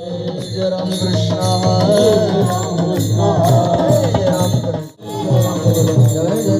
जय राम कृष्ण हरे राम जय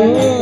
Oh.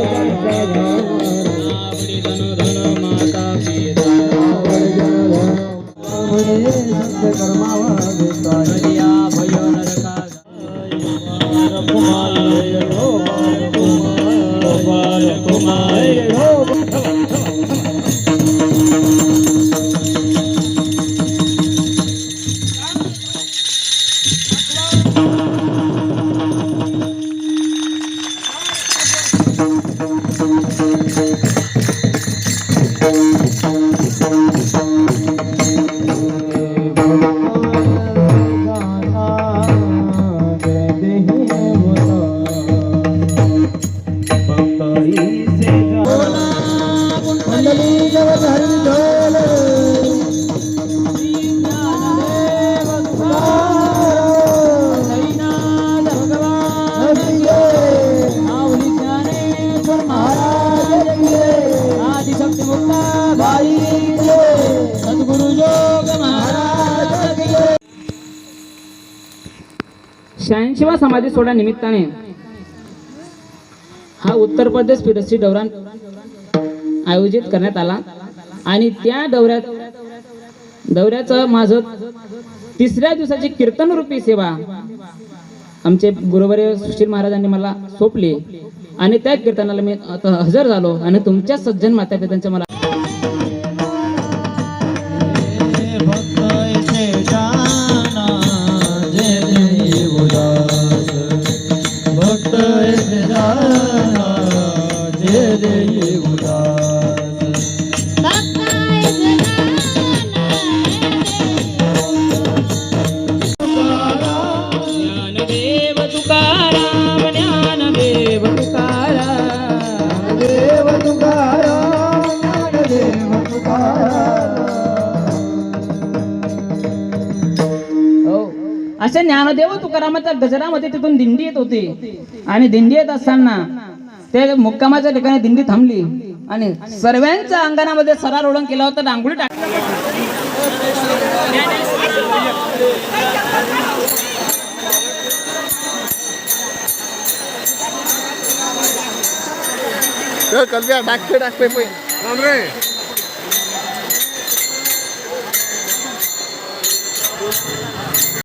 सद्गुरु योग महाराज शहाऐंशीवा समाधी सोहळा निमित्ताने हा उत्तर प्रदेश फिरस्ती दौरा आयोजित करण्यात आला. आणि त्या दौऱ्यात दौऱ्याचं माझं तिसऱ्या दिवसाची कीर्तन रूपी सेवा आमचे गुरुवारी सुशील महाराजांनी मला सोपली. आणि त्या कीर्तनाला मी हजर झालो. आणि तुमच्या सज्जन माता पित्यांच्या मला ज्ञानदेव असे ज्ञानदेव तुकारामाच्या गजरामध्ये तिथून दिंडी येत होती. आणि दिंडी येत असताना ते मुक्कामाच्या ठिकाणी दिंडी थांबली. आणि सर्वांच्या अंगणामध्ये सरार ओढून केला होता रांगोळी टाकले